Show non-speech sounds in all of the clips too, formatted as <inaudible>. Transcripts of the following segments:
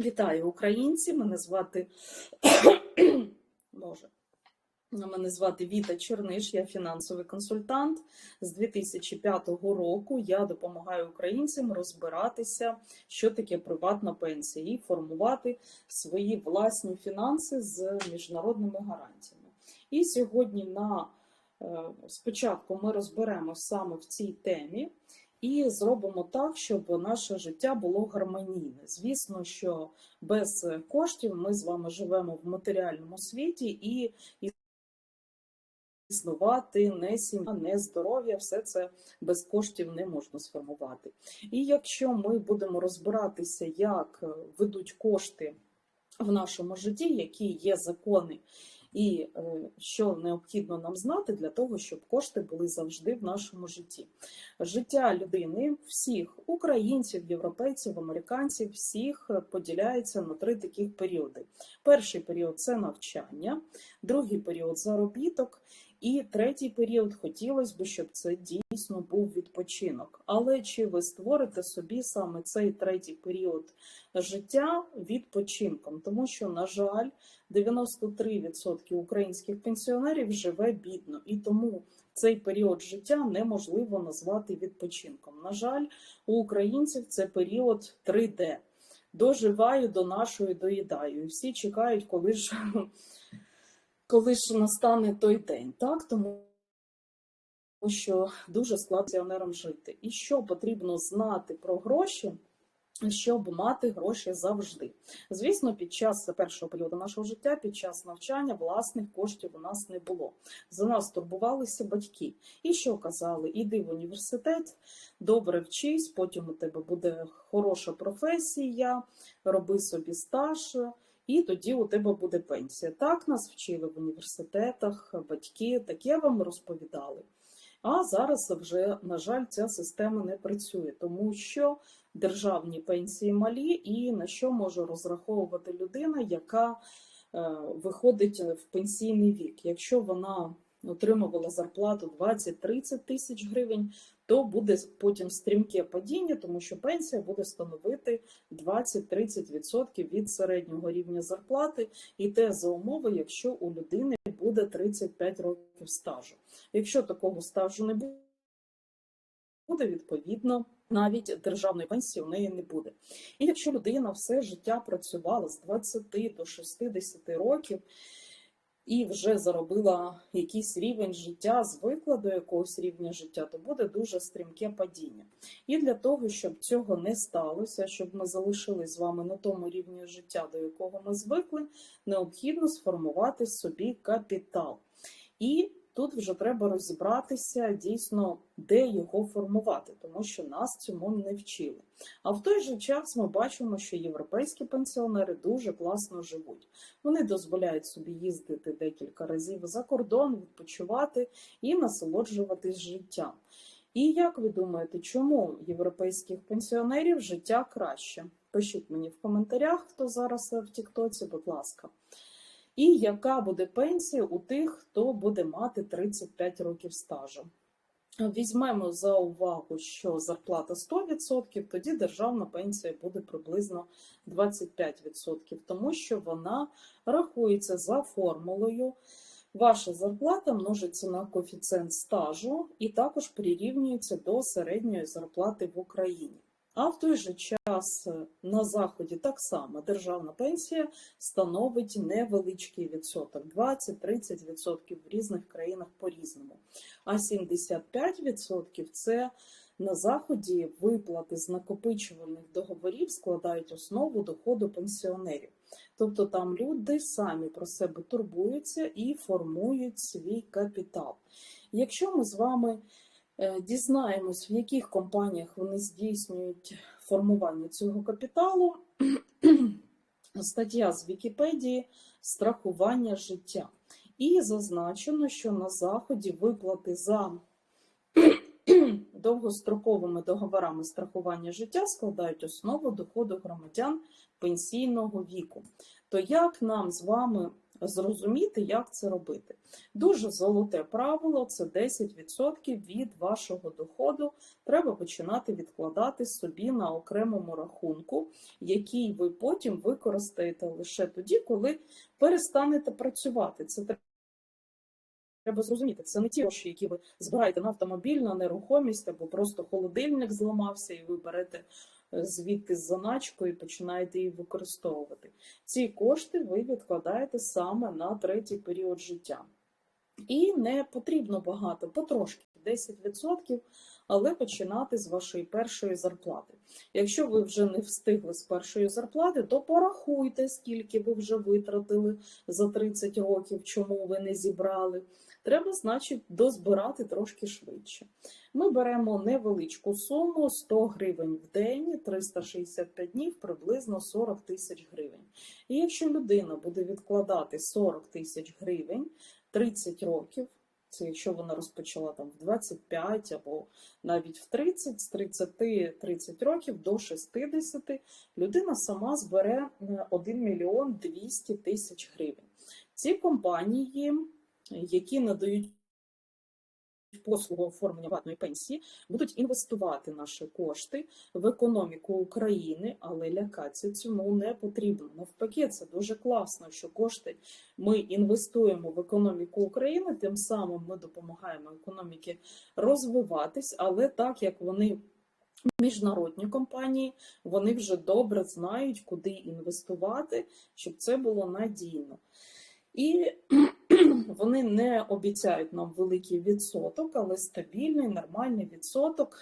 Вітаю українці! Мене звати <coughs> Боже. Мене звати Віта Черниш, я фінансовий консультант. З 2005 року я допомагаю українцям розбиратися, що таке приватна пенсія, і формувати свої власні фінанси з міжнародними гарантіями. І сьогодні на е, спочатку ми розберемося саме в цій темі. І зробимо так, щоб наше життя було гармонійне. Звісно, що без коштів ми з вами живемо в матеріальному світі і існувати не сім'я, не здоров'я, все це без коштів не можна сформувати. І якщо ми будемо розбиратися, як ведуть кошти в нашому житті, які є закони. І е, що необхідно нам знати для того, щоб кошти були завжди в нашому житті. Життя людини, всіх українців, європейців, американців, всіх поділяється на три таких періоди. Перший період це навчання, другий період заробіток. І третій період хотілося б, щоб це дійсно був відпочинок. Але чи ви створите собі саме цей третій період життя відпочинком? Тому що, на жаль, 93% українських пенсіонерів живе бідно, і тому цей період життя неможливо назвати відпочинком. На жаль, у українців це період 3D. Доживаю до нашої доїдаю. І всі чекають, коли ж коли ж настане той день, так? Тому що дуже складно пенсіонерам жити. І що потрібно знати про гроші, щоб мати гроші завжди. Звісно, під час першого періоду нашого життя, під час навчання, власних коштів у нас не було. За нас турбувалися батьки. І що казали? Іди в університет, добре вчись, потім у тебе буде хороша професія, роби собі стаж і тоді у тебе буде пенсія. Так нас вчили в університетах, батьки, таке вам розповідали. А зараз вже, на жаль, ця система не працює, тому що державні пенсії малі, і на що може розраховувати людина, яка е, виходить в пенсійний вік. Якщо вона отримувала зарплату 20-30 тисяч гривень, то буде потім стрімке падіння, тому що пенсія буде становити 20-30% від середнього рівня зарплати, і те за умови, якщо у людини буде 35 років стажу. Якщо такого стажу не буде, відповідно. Навіть державної пенсії в неї не буде. І якщо людина все життя працювала з 20 до 60 років, і вже заробила якийсь рівень життя, звикла до якогось рівня життя, то буде дуже стрімке падіння. І для того, щоб цього не сталося, щоб ми залишились з вами на тому рівні життя, до якого ми звикли, необхідно сформувати собі капітал. І тут вже треба розібратися дійсно, де його формувати, тому що нас цьому не вчили. А в той же час ми бачимо, що європейські пенсіонери дуже класно живуть. Вони дозволяють собі їздити декілька разів за кордон, відпочивати і насолоджуватись життям. І як ви думаєте, чому європейських пенсіонерів життя краще? Пишіть мені в коментарях, хто зараз в Тіктоці, будь ласка. І яка буде пенсія у тих, хто буде мати 35 років стажу? Візьмемо за увагу, що зарплата 100%, тоді державна пенсія буде приблизно 25%, тому що вона рахується за формулою. Ваша зарплата множиться на коефіцієнт стажу і також прирівнюється до середньої зарплати в Україні. А в той же час на Заході так само державна пенсія становить невеличкий відсоток 20-30% в різних країнах по-різному. А 75% це на Заході виплати з накопичувальних договорів складають основу доходу пенсіонерів. Тобто там люди самі про себе турбуються і формують свій капітал. Якщо ми з вами дізнаємось, в яких компаніях вони здійснюють формування цього капіталу. <clears throat> Стаття з Вікіпедії страхування життя. І зазначено, що на Заході виплати за <clears throat> довгостроковими договорами страхування життя складають основу доходу громадян пенсійного віку. То як нам з вами зрозуміти, як це робити. Дуже золоте правило це 10% від вашого доходу. Треба починати відкладати собі на окремому рахунку, який ви потім використаєте лише тоді, коли перестанете працювати. Це Треба зрозуміти, це не ті гроші, які ви збираєте на автомобіль, на нерухомість, або просто холодильник зламався, і ви берете звідти з заначкою і починаєте її використовувати. Ці кошти ви відкладаєте саме на третій період життя. І не потрібно багато, потрошки 10%, але починати з вашої першої зарплати. Якщо ви вже не встигли з першої зарплати, то порахуйте, скільки ви вже витратили за 30 років, чому ви не зібрали. Треба, значить, дозбирати трошки швидше. Ми беремо невеличку суму 100 гривень в день, 365 днів, приблизно 40 тисяч гривень. І якщо людина буде відкладати 40 тисяч гривень 30 років, це якщо вона розпочала там в 25 або навіть в 30, з 30-30 років до 60, людина сама збере 1 мільйон 200 тисяч гривень. Ці компанії, які надають послугу оформлення ватної пенсії, будуть інвестувати наші кошти в економіку України, але лякатися цьому не потрібно. Навпаки, це дуже класно, що кошти ми інвестуємо в економіку України, тим самим ми допомагаємо економіці розвиватись, але так як вони. Міжнародні компанії вони вже добре знають, куди інвестувати, щоб це було надійно. І вони не обіцяють нам великий відсоток, але стабільний, нормальний відсоток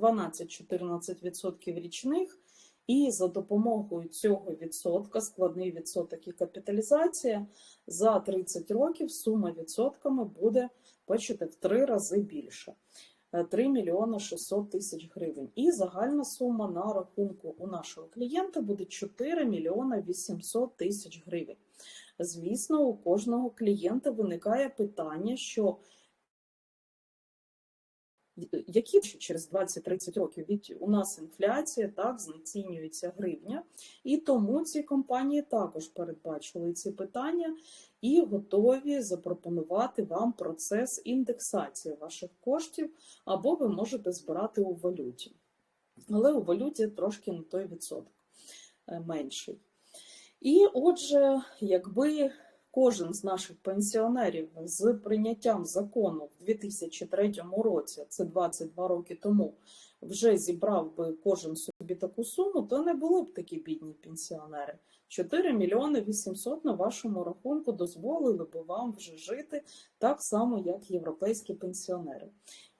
12-14% річних. І за допомогою цього відсотка, складний відсоток і капіталізація, за 30 років сума відсотками буде, бачите, в три рази більша. 3 мільйони 600 тисяч гривень. І загальна сума на рахунку у нашого клієнта буде 4 мільйони 800 тисяч гривень. Звісно, у кожного клієнта виникає питання, що які через 20-30 років від у нас інфляція так знецінюється гривня, і тому ці компанії також передбачили ці питання і готові запропонувати вам процес індексації ваших коштів, або ви можете збирати у валюті. Але у валюті трошки не той відсоток е, менший. І отже, якби кожен з наших пенсіонерів з прийняттям закону в 2003 році, це 22 роки тому, вже зібрав би кожен собі таку суму, то не було б такі бідні пенсіонери. 4 мільйони 800 на вашому рахунку дозволили би вам вже жити так само, як європейські пенсіонери.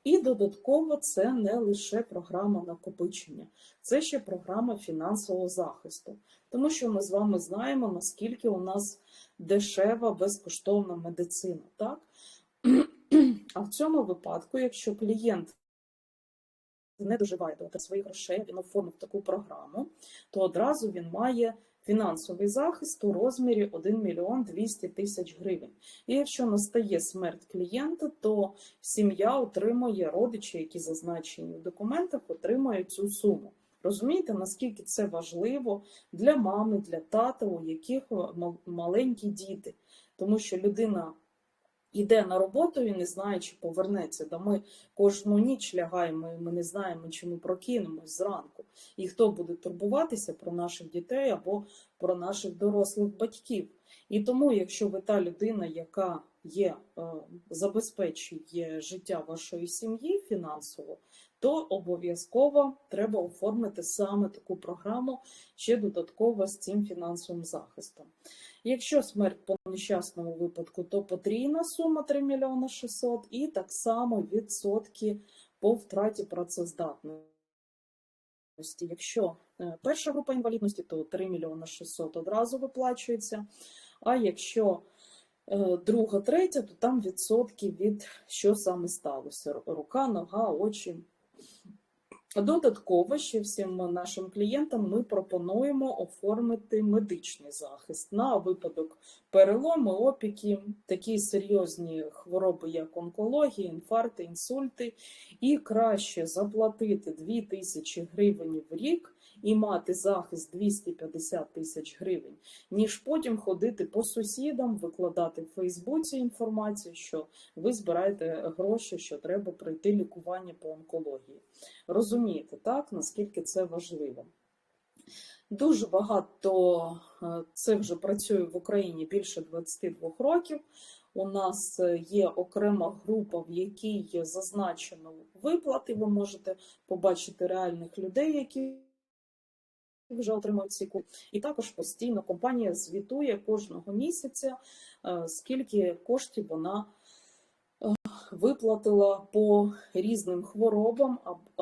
І додатково це не лише програма накопичення, це ще програма фінансового захисту, тому що ми з вами знаємо, наскільки у нас дешева безкоштовна медицина. так? А в цьому випадку, якщо клієнт не доживає до своїх грошей, він оформив таку програму, то одразу він має фінансовий захист у розмірі 1 мільйон 200 тисяч гривень. І якщо настає смерть клієнта, то сім'я отримує родичі, які зазначені в документах, отримають цю суму. Розумієте, наскільки це важливо для мами, для тата, у яких маленькі діти, тому що людина йде на роботу він не знає, чи повернеться. Да ми кожну ніч лягаємо, і ми не знаємо, чи ми прокинемось зранку. І хто буде турбуватися про наших дітей або про наших дорослих батьків. І тому, якщо ви та людина, яка є, е, забезпечує життя вашої сім'ї фінансово, то обов'язково треба оформити саме таку програму ще додатково з цим фінансовим захистом. Якщо смерть по нещасному випадку, то потрійна сума 3 мільйони 600 і так само відсотки по втраті працездатності. Якщо е, перша група інвалідності, то 3 мільйони 600 одразу виплачується. А якщо е, друга, третя, то там відсотки від що саме сталося: рука, нога, очі Додатково ще всім нашим клієнтам ми пропонуємо оформити медичний захист на випадок переломи, опіки, такі серйозні хвороби, як онкологія, інфаркти, інсульти, і краще заплатити 2 тисячі гривень в рік і мати захист 250 тисяч гривень, ніж потім ходити по сусідам, викладати в Фейсбуці інформацію, що ви збираєте гроші, що треба пройти лікування по онкології. Розумієте, так, наскільки це важливо. Дуже багато е, це вже працює в Україні більше 22 років. У нас є окрема група, в якій зазначено виплати. Ви можете побачити реальних людей, які вже отримав ціку. І також постійно компанія звітує кожного місяця, е, скільки коштів вона е, виплатила по різним хворобам,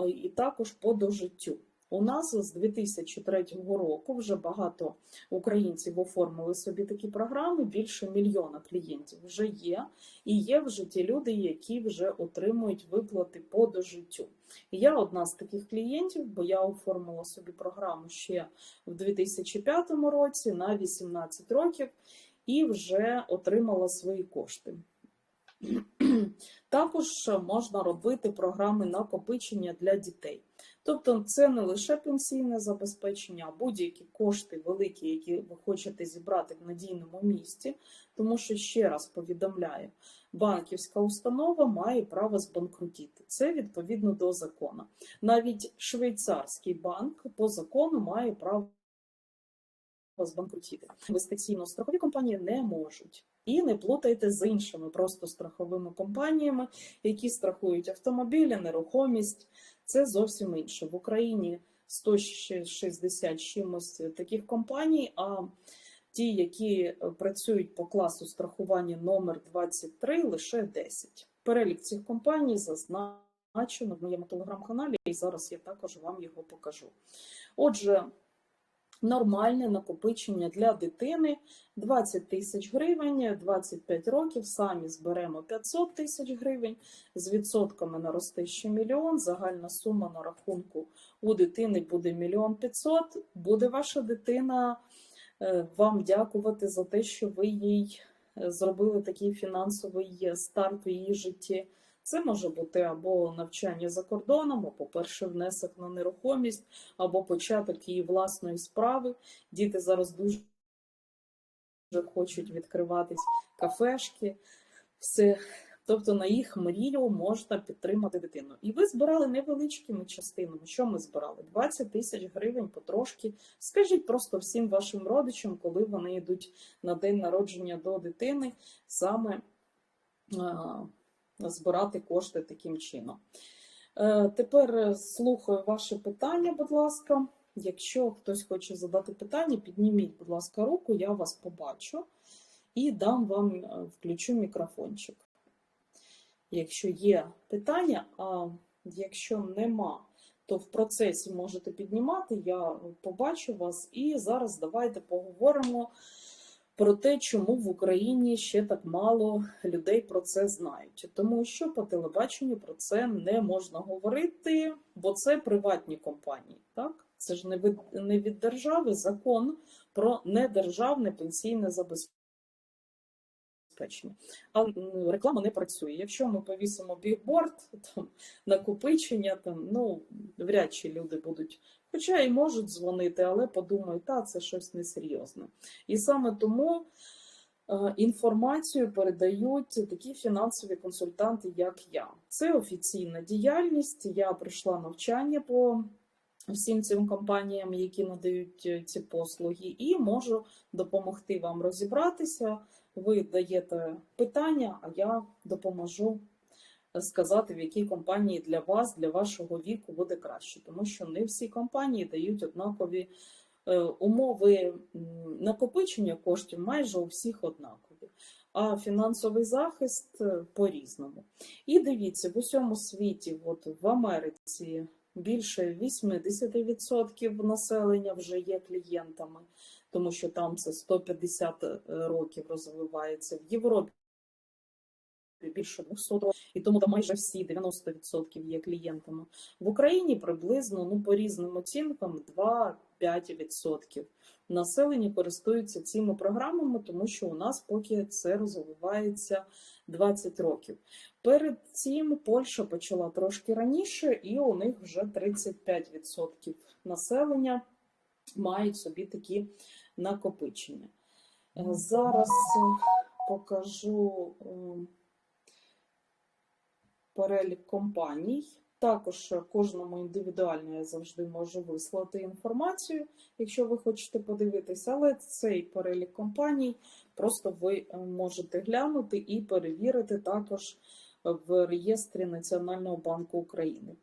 і також по дожиттю. У нас з 2003 року вже багато українців оформили собі такі програми. Більше мільйона клієнтів вже є, і є вже ті люди, які вже отримують виплати по дожиттю. Я одна з таких клієнтів, бо я оформила собі програму ще в 2005 році на 18 років і вже отримала свої кошти. Також можна робити програми накопичення для дітей. Тобто це не лише пенсійне забезпечення, а будь-які кошти великі, які ви хочете зібрати в надійному місці, тому що ще раз повідомляю, банківська установа має право збанкрутіти. Це відповідно до закону. Навіть швейцарський банк по закону має право збанкрутіти. Інвестиційно-страхові компанії не можуть. І не плутайте з іншими просто страховими компаніями, які страхують автомобілі, нерухомість. Це зовсім інше. В Україні 160 чимось таких компаній, а ті, які працюють по класу страхування номер 23 лише 10. Перелік цих компаній зазначено в моєму телеграм-каналі, і зараз я також вам його покажу. Отже, нормальне накопичення для дитини. 20 тисяч гривень, 25 років, самі зберемо 500 тисяч гривень, з відсотками наросте ще мільйон, загальна сума на рахунку у дитини буде мільйон 500, буде ваша дитина е, вам дякувати за те, що ви їй е, зробили такий фінансовий старт у її житті. Це може бути або навчання за кордоном, або перший внесок на нерухомість, або початок її власної справи. Діти зараз дуже хочуть відкриватись кафешки, все. Тобто на їх мрію можна підтримати дитину. І ви збирали невеличкими частинами. Що ми збирали? 20 тисяч гривень потрошки. Скажіть просто всім вашим родичам, коли вони йдуть на день народження до дитини, саме збирати кошти таким чином. Е, тепер слухаю ваше питання, будь ласка. Якщо хтось хоче задати питання, підніміть, будь ласка, руку, я вас побачу і дам вам е, включу мікрофончик. Якщо є питання, а якщо нема, то в процесі можете піднімати, я побачу вас. І зараз давайте поговоримо про те, чому в Україні ще так мало людей про це знають. Тому що по телебаченню про це не можна говорити, бо це приватні компанії. Так? Це ж не від, не від держави закон про недержавне пенсійне забезпечення. А реклама не працює. Якщо ми повісимо бігборд, там накопичення, там ну вряд чи люди будуть Хоча і можуть дзвонити, але подумають, та це щось несерйозне. І саме тому е, інформацію передають такі фінансові консультанти, як я. Це офіційна діяльність. Я пройшла навчання по всім цим компаніям, які надають е, ці послуги, і можу допомогти вам розібратися. Ви даєте питання, а я допоможу сказати, в якій компанії для вас, для вашого віку буде краще, тому що не всі компанії дають однакові е, умови накопичення коштів майже у всіх однакові. А фінансовий захист е, по-різному. І дивіться, в усьому світі, от в Америці більше 80% населення вже є клієнтами, тому що там це 150 е, років розвивається в Європі. Більше 200 років, і тому там майже всі 90% є клієнтами. В Україні приблизно ну по різним оцінкам 2-5% населення користуються цими програмами, тому що у нас поки це розвивається 20 років. Перед цим Польща почала трошки раніше, і у них вже 35% населення мають собі такі накопичення. Зараз е, покажу е, перелік компаній. Також кожному індивідуально я завжди можу вислати інформацію, якщо ви хочете подивитися, але цей перелік компаній просто ви можете глянути і перевірити також в реєстрі Національного банку України.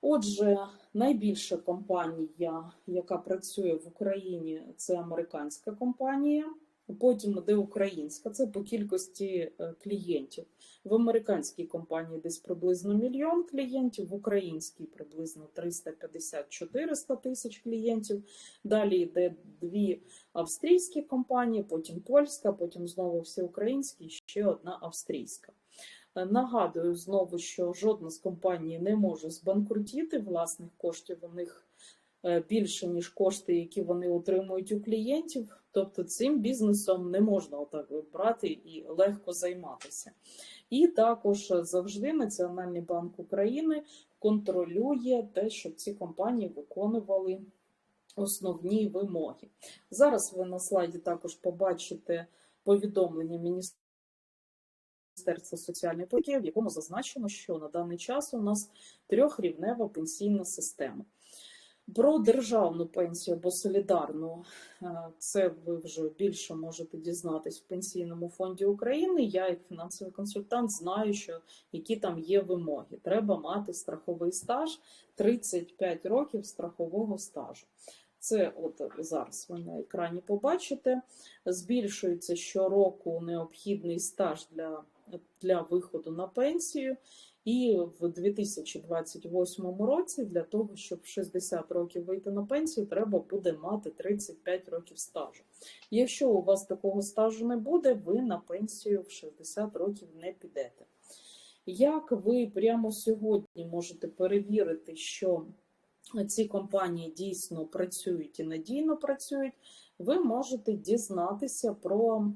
Отже, найбільша компанія, яка працює в Україні, це американська компанія. Потім йде українська, це по кількості е, клієнтів. В американській компанії десь приблизно мільйон клієнтів, в українській приблизно 350-400 тисяч клієнтів. Далі йде дві австрійські компанії, потім польська, потім знову всі українські, ще одна австрійська. Е, Нагадую знову, що жодна з компаній не може збанкрутіти власних коштів. У них більше, ніж кошти, які вони отримують у клієнтів. Тобто цим бізнесом не можна отак брати і легко займатися. І також завжди Національний банк України контролює те, щоб ці компанії виконували основні вимоги. Зараз ви на слайді також побачите повідомлення Міністерства. Міністерства соціальної політики, в якому зазначено, що на даний час у нас трьохрівнева пенсійна система. Про державну пенсію або солідарну це ви вже більше можете дізнатись в пенсійному фонді України. Я, як фінансовий консультант, знаю, що які там є вимоги. Треба мати страховий стаж 35 років страхового стажу. Це от зараз ви на екрані побачите. Збільшується щороку необхідний стаж для, для виходу на пенсію. І в 2028 році для того, щоб 60 років вийти на пенсію, треба буде мати 35 років стажу. Якщо у вас такого стажу не буде, ви на пенсію в 60 років не підете. Як ви прямо сьогодні можете перевірити, що ці компанії дійсно працюють і надійно працюють, ви можете дізнатися про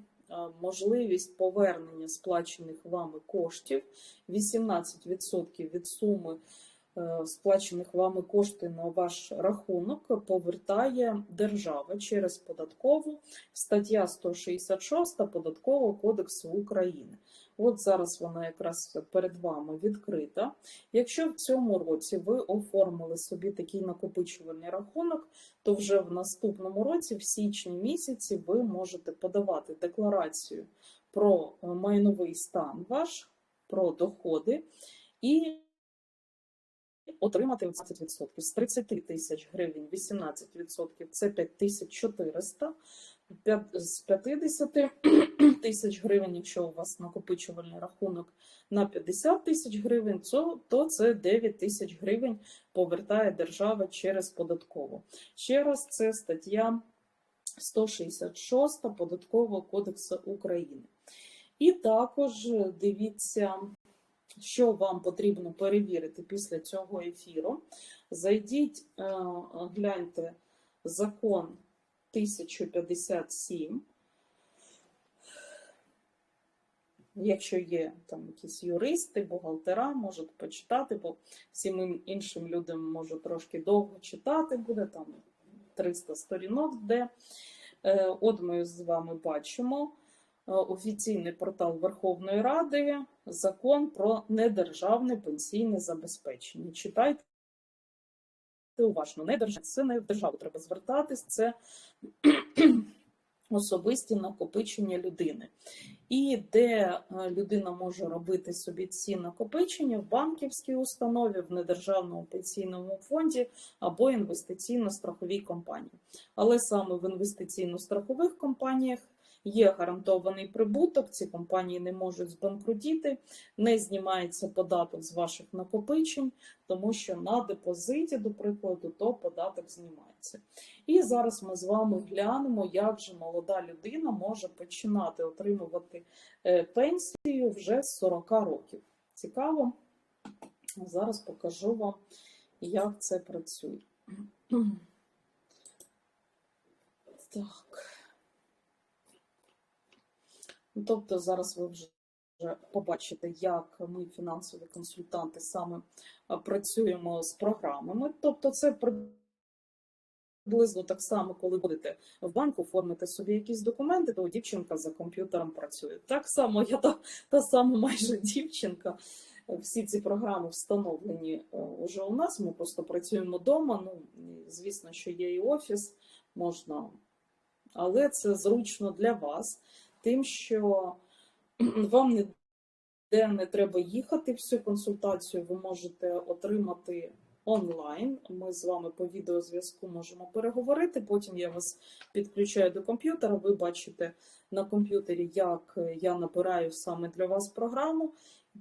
можливість повернення сплачених вами коштів 18% від суми е, сплачених вами кошти на ваш рахунок повертає держава через податкову стаття 166 Податкового кодексу України. От зараз вона якраз перед вами відкрита. Якщо в цьому році ви оформили собі такий накопичувальний рахунок, то вже в наступному році, в січні місяці, ви можете подавати декларацію про майновий стан ваш, про доходи і отримати 20%. З 30 тисяч гривень 18% це 5400 з 50 тисяч гривень, якщо у вас накопичувальний рахунок на 50 тисяч гривень, то це 9 тисяч гривень повертає держава через податкову. Ще раз, це стаття 166 Податкового кодексу України. І також дивіться, що вам потрібно перевірити після цього ефіру. Зайдіть, е, гляньте закон. 1057. Якщо є там якісь юристи, бухгалтера, можуть почитати, бо всім іншим людям може трошки довго читати, буде там 300 сторінок, де е, от ми з вами бачимо е, офіційний портал Верховної Ради, закон про недержавне пенсійне забезпечення. Читайте уважно, не держава, це не в державу треба звертатись, це особисті накопичення людини. І де е, людина може робити собі ці накопичення в банківській установі, в недержавному пенсійному фонді або інвестиційно-страховій компанії. Але саме в інвестиційно-страхових компаніях є гарантований прибуток, ці компанії не можуть збанкрутіти, не знімається податок з ваших накопичень, тому що на депозиті, до прикладу, то податок знімається. І зараз ми з вами глянемо, як же молода людина може починати отримувати е, пенсію вже з 40 років. Цікаво? Зараз покажу вам, як це працює. <clears throat> Так. Ну, Тобто зараз ви вже побачите, як ми, фінансові консультанти, саме працюємо з програмами. Тобто, це приблизно так само, коли будете в банку оформити собі якісь документи, то дівчинка за комп'ютером працює. Так само я та, та сама майже <laughs> дівчинка. Всі ці програми встановлені вже у нас. Ми просто працюємо вдома. Ну, звісно, що є і офіс, можна, але це зручно для вас, тим, що <clears throat> вам ніде не треба їхати. Всю консультацію ви можете отримати онлайн. Ми з вами по відеозв'язку можемо переговорити. Потім я вас підключаю до комп'ютера. Ви бачите на комп'ютері, як я набираю саме для вас програму.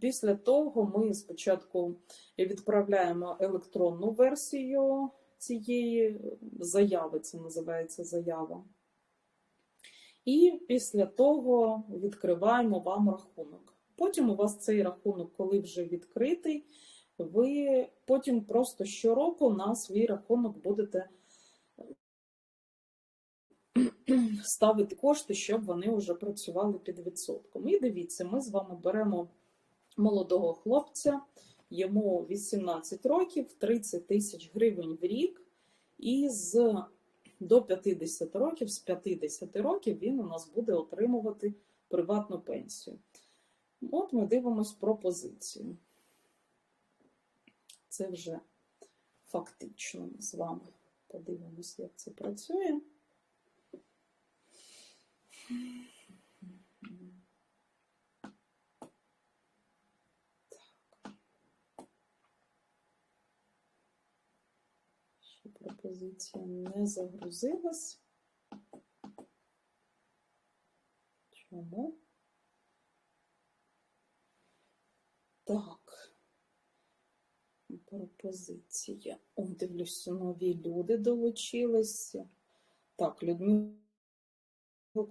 Після того ми спочатку відправляємо електронну версію цієї заяви, це називається заява. І після того відкриваємо вам рахунок. Потім у вас цей рахунок, коли вже відкритий, ви потім просто щороку на свій рахунок будете <clears throat> ставити кошти, щоб вони вже працювали під відсотком. І дивіться, ми з вами беремо молодого хлопця, йому 18 років, 30 тисяч гривень в рік, і з до 50 років, з 50 років він у нас буде отримувати приватну пенсію. От ми дивимось пропозицію. Це вже фактично ми з вами подивимось, як це працює. Ще пропозиція не загрузилась. Чому? Так. Пропозиція. О, дивлюся, нові люди долучилися. Так, Людмилку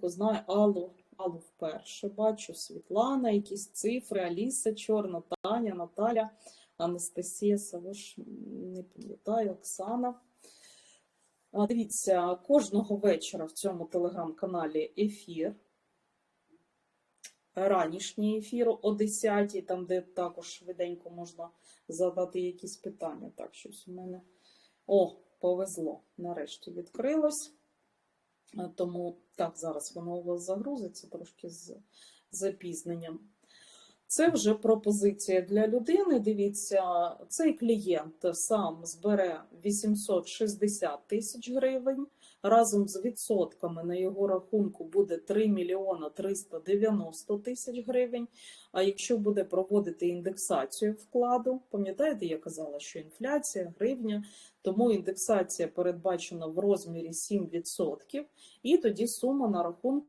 знаю, Аллу, Аллу вперше бачу. Світлана, якісь цифри, Аліса Чорна, Таня, Наталя, Анастасія Савош, не пам'ятаю, Оксана. Дивіться, кожного вечора в цьому телеграм-каналі ефір. Ранішній ефір о 10 там, де також швиденько можна задати якісь питання. Так, щось у мене. О, повезло. Нарешті відкрилось. Тому так, зараз воно у вас загрузиться трошки з запізненням. Це вже пропозиція для людини. Дивіться, цей клієнт сам збере 860 тисяч гривень. Разом з відсотками на його рахунку буде 3 мільйона 390 тисяч гривень. А якщо буде проводити індексацію вкладу, пам'ятаєте, я казала, що інфляція, гривня, тому індексація передбачена в розмірі 7%, і тоді сума на рахунку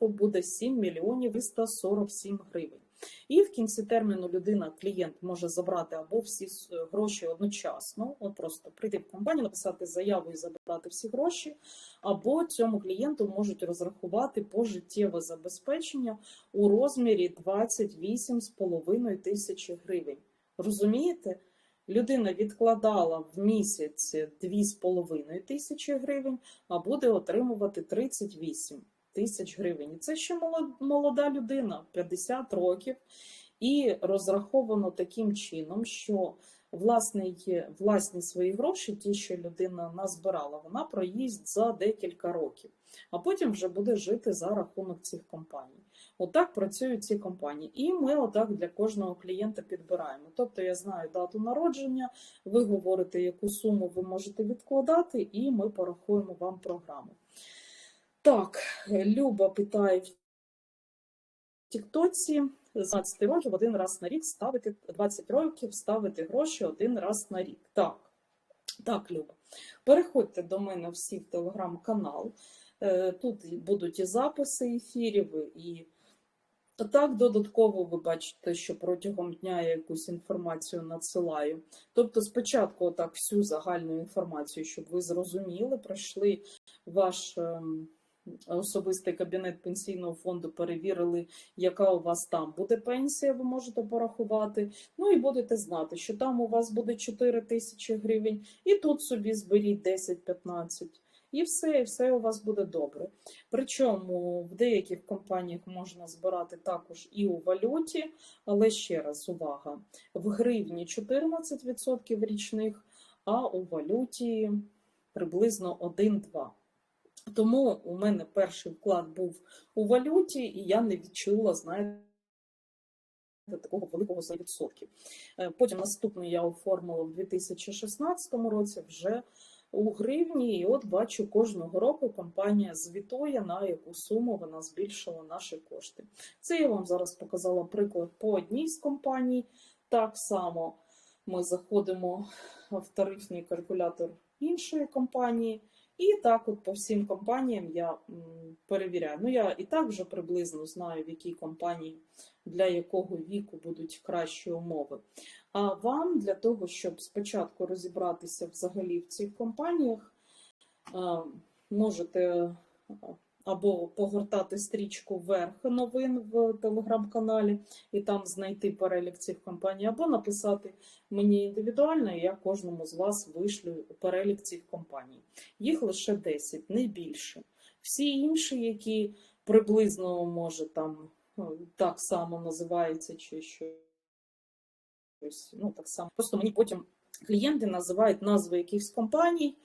буде 7 мільйонів 347 гривень. І в кінці терміну людина, клієнт може забрати або всі гроші одночасно, от просто прийти в компанію, написати заяву і забрати всі гроші, або цьому клієнту можуть розрахувати пожиттєве забезпечення у розмірі 28,5 тисячі гривень. Розумієте? Людина відкладала в місяць 2,5 тисячі гривень, а буде отримувати 38 тисяч гривень. І це ще молода людина, 50 років, і розраховано таким чином, що власний, власні свої гроші, ті, що людина назбирала, вона проїсть за декілька років, а потім вже буде жити за рахунок цих компаній. Отак працюють ці компанії. І ми отак для кожного клієнта підбираємо. Тобто я знаю дату народження, ви говорите, яку суму ви можете відкладати, і ми порахуємо вам програму. Так, Люба питає в Тіктоці з 20 років один раз на рік ставити 20 років ставити гроші один раз на рік. Так, так, Люба. Переходьте до мене всі в телеграм-канал. Е, Тут будуть і записи ефірів, і так додатково ви бачите, що протягом дня я якусь інформацію надсилаю. Тобто, спочатку отак всю загальну інформацію, щоб ви зрозуміли, пройшли ваш ем, особистий кабінет пенсійного фонду, перевірили, яка у вас там буде пенсія, ви можете порахувати. Ну і будете знати, що там у вас буде 4 тисячі гривень, і тут собі зберіть 10-15. І все, і все у вас буде добре. Причому в деяких компаніях можна збирати також і у валюті, але ще раз увага: в гривні 14% річних, а у валюті приблизно 1-2. Тому у мене перший вклад був у валюті, і я не відчула, знаєте, такого великого за відсотків. Е, Потім наступний я оформила в 2016 році вже у гривні, і от бачу, кожного року компанія звітує, на яку суму вона збільшила наші кошти. Це я вам зараз показала приклад по одній з компаній. Так само ми заходимо в тарифний калькулятор іншої компанії. І так, от по всім компаніям я перевіряю. Ну, я і так вже приблизно знаю, в якій компанії для якого віку будуть кращі умови. А вам для того, щоб спочатку розібратися взагалі в цих компаніях, можете або погортати стрічку вверх новин в телеграм-каналі і там знайти перелік цих компаній, або написати мені індивідуально, і я кожному з вас вишлю перелік цих компаній. Їх лише 10, не більше. Всі інші, які приблизно може там ну, так само називаються, чи щось, ну так само. Просто мені потім клієнти називають назви якихось компаній,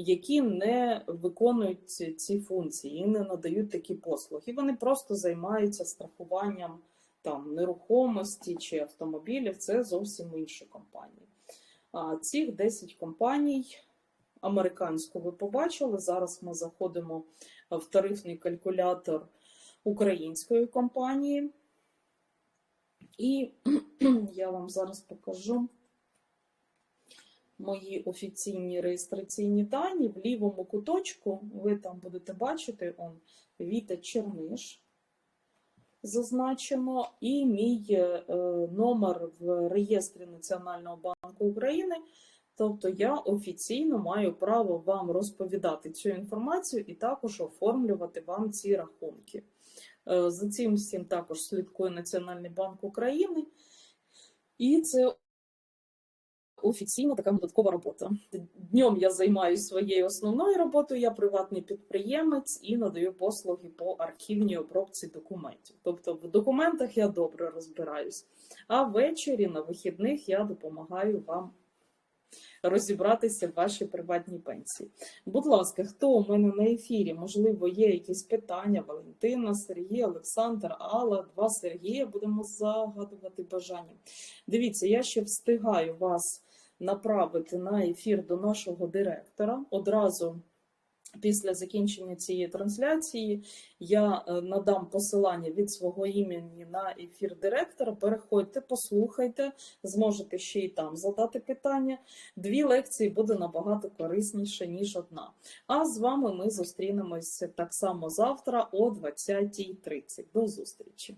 які не виконують ці, ці функції і не надають такі послуги. Вони просто займаються страхуванням там нерухомості чи автомобілів. Це зовсім інші компанії. А цих 10 компаній американську ви побачили. Зараз ми заходимо в тарифний калькулятор української компанії. І <clears throat> я вам зараз покажу мої офіційні реєстраційні дані. В лівому куточку ви там будете бачити он, Віта Черниш зазначено, і мій е, номер в реєстрі Національного банку України. Тобто я офіційно маю право вам розповідати цю інформацію і також оформлювати вам ці рахунки. Е, За цим всім також слідкує Національний банк України, і це офіційна така додаткова робота. Днем я займаюся своєю основною роботою, я приватний підприємець і надаю послуги по архівній обробці документів. Тобто в документах я добре розбираюсь, а ввечері на вихідних я допомагаю вам розібратися в вашій приватній пенсії. Будь ласка, хто у мене на ефірі? Можливо, є якісь питання? Валентина, Сергій, Олександр, Алла, два Сергія. Будемо загадувати бажання. Дивіться, я ще встигаю вас направити на ефір до нашого директора. Одразу після закінчення цієї трансляції я е, надам посилання від свого імені на ефір директора. Переходьте, послухайте, зможете ще й там задати питання. Дві лекції буде набагато корисніше, ніж одна. А з вами ми зустрінемось так само завтра о 20.30. До зустрічі!